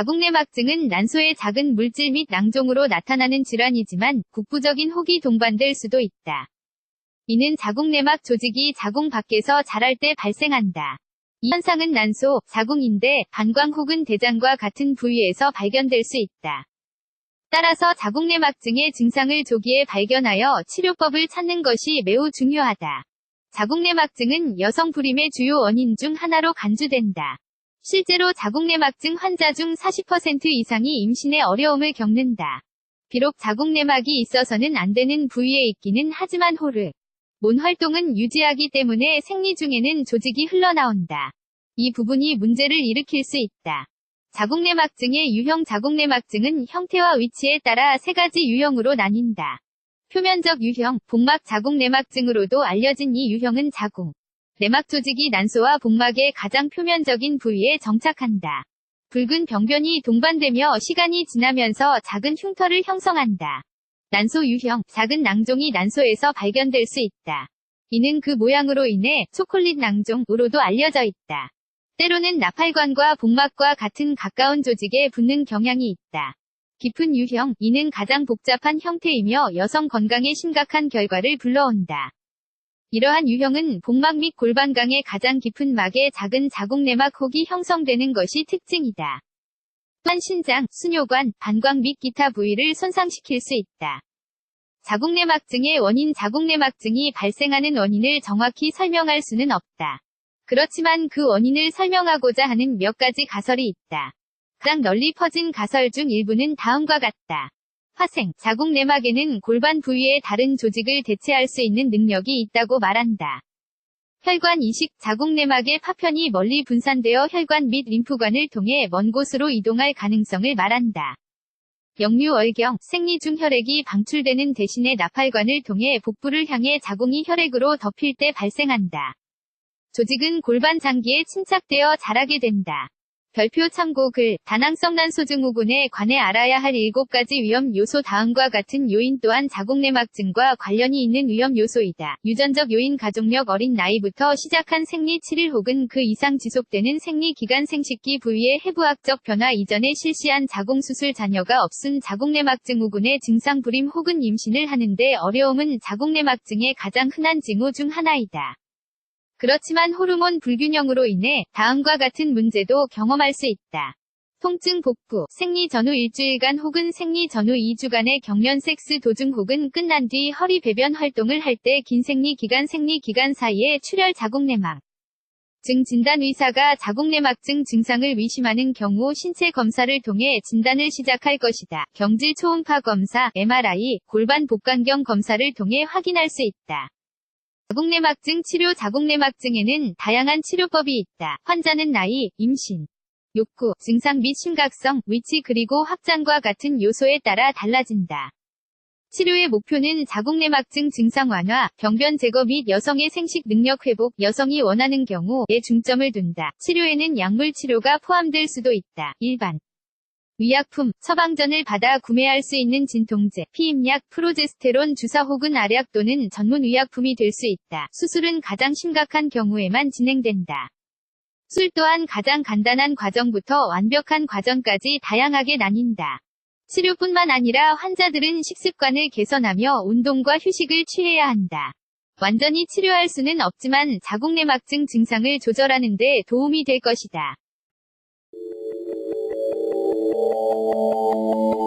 자궁내막증은 난소의 작은 물질 및 낭종으로 나타나는 질환이지만 국부적인 혹이 동반될 수도 있다. 이는 자궁내막 조직이 자궁 밖에서 자랄 때 발생한다. 이 현상은 난소, 자궁인대, 방광 혹은 대장과 같은 부위에서 발견될 수 있다. 따라서 자궁내막증의 증상을 조기에 발견하여 치료법을 찾는 것이 매우 중요하다. 자궁내막증은 여성 불임의 주요 원인 중 하나로 간주된다. 실제로 자궁내막증 환자 중 40% 이상이 임신에 어려움을 겪는다. 비록 자궁내막이 있어서는 안 되는 부위에 있기는 하지만 호르. 몬 활동은 유지하기 때문에 생리 중에는 조직이 흘러나온다. 이 부분이 문제를 일으킬 수 있다. 자궁내막증의 유형 자궁내막증은 형태와 위치에 따라 세 가지 유형으로 나뉜다. 표면적 유형, 복막 자궁내막증으로도 알려진 이 유형은 자궁. 내막 조직이 난소와 복막의 가장 표면적인 부위에 정착한다. 붉은 병변이 동반되며 시간이 지나면서 작은 흉터를 형성한다. 난소 유형, 작은 낭종이 난소에서 발견될 수 있다. 이는 그 모양으로 인해 초콜릿 낭종으로도 알려져 있다. 때로는 나팔관과 복막과 같은 가까운 조직에 붙는 경향이 있다. 깊은 유형, 이는 가장 복잡한 형태이며 여성 건강에 심각한 결과를 불러온다. 이러한 유형은 복막 및 골반강의 가장 깊은 막에 작은 자궁내막 혹이 형성되는 것이 특징이다. 또한 신장, 수뇨관, 방광 및 기타 부위를 손상시킬 수 있다. 자궁내막증의 원인 자궁내막증이 발생하는 원인을 정확히 설명할 수는 없다. 그렇지만 그 원인을 설명하고자 하는 몇 가지 가설이 있다. 가장 널리 퍼진 가설 중 일부는 다음과 같다. 화생, 자궁 내막에는 골반 부위의 다른 조직을 대체할 수 있는 능력이 있다고 말한다. 혈관 이식, 자궁 내막의 파편이 멀리 분산되어 혈관 및 림프관을 통해 먼 곳으로 이동할 가능성을 말한다. 역류월경, 생리 중 혈액이 방출되는 대신에 나팔관을 통해 복부를 향해 자궁이 혈액으로 덮일 때 발생한다. 조직은 골반 장기에 침착되어 자라게 된다. 별표 참고 글, 다낭성 난소증 후군에 관해 알아야 할 7가지 위험 요소 다음과 같은 요인 또한 자궁내막증과 관련이 있는 위험 요소이다. 유전적 요인 가족력 어린 나이부터 시작한 생리 7일 혹은 그 이상 지속되는 생리 기간 생식기 부위의 해부학적 변화 이전에 실시한 자궁수술 자녀가 없은 자궁내막증 후군의 증상 불임 혹은 임신을 하는데 어려움은 자궁내막증의 가장 흔한 징후 중 하나이다. 그렇지만 호르몬 불균형으로 인해 다음과 같은 문제도 경험할 수 있다. 통증 복부, 생리 전후 일주일간 혹은 생리 전후 2주간의 경련 섹스 도중 혹은 끝난 뒤 허리 배변 활동을 할 때 긴 생리 기간 생리 기간 사이에 출혈 자궁 내막. 증 진단 의사가 자궁내막증 증상을 의심하는 경우 신체 검사를 통해 진단을 시작할 것이다. 경질 초음파 검사, MRI, 골반 복강경 검사를 통해 확인할 수 있다. 자궁내막증 치료 자궁내막증에는 다양한 치료법이 있다. 환자는 나이, 임신, 욕구, 증상 및 심각성, 위치 그리고 확장과 같은 요소에 따라 달라진다. 치료의 목표는 자궁내막증 증상 완화, 병변 제거 및 여성의 생식 능력 회복, 여성이 원하는 경우에 중점을 둔다. 치료에는 약물 치료가 포함될 수도 있다. 일반 위약품, 처방전을 받아 구매할 수 있는 진통제, 피임약, 프로제스테론 주사 혹은 알약 또는 전문 의약품이 될 수 있다. 수술은 가장 심각한 경우에만 진행된다. 술 또한 가장 간단한 과정부터 완벽한 과정까지 다양하게 나뉜다. 치료뿐만 아니라 환자들은 식습관을 개선하며 운동과 휴식을 취해야 한다. 완전히 치료할 수는 없지만 자궁내막증 증상을 조절하는 데 도움이 될 것이다. Música